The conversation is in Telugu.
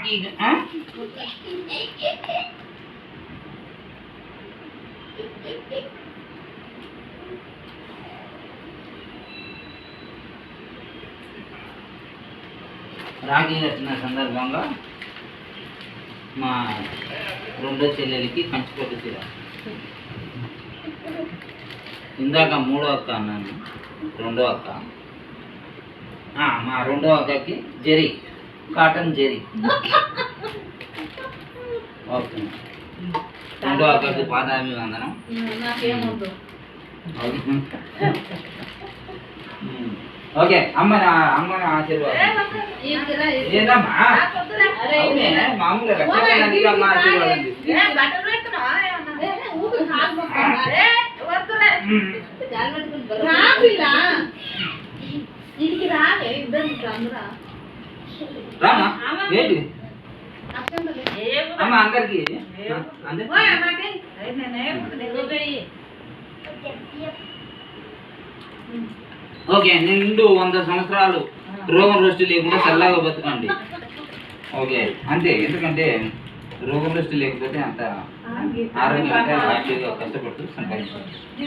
Eh? రాగి ఆ? కట్టిన సందర్భంగా మా రెండో చెల్లెలకి కంచిపట్టు చీర ఇందాక మూడో అక్క అన్నాను రెండో అక్క. మా రెండో అక్కకి జెరీ. కాటన్ జెరీ. ఓకే. రెండో అక్కకి పాదాభివందనం నాకేమొద్దు ఓకే అమ్మ అమ్మ ఆశీర్వాదం అమ్మ. ఆశీర్వాదం రామా? ఏంటి. అమ్మ అందరికి. ఓకే నిండు వంద సంవత్సరాలు రోగం రోస్టు లేకుండా చల్లగా బతకండి. ఓకే అంతే. ఎందుకంటే రోగం రోస్టు లేకపోతే అంత ఆరోగ్యంగా హ్యాపీగా కష్టపడుతూ సంపాదించాలి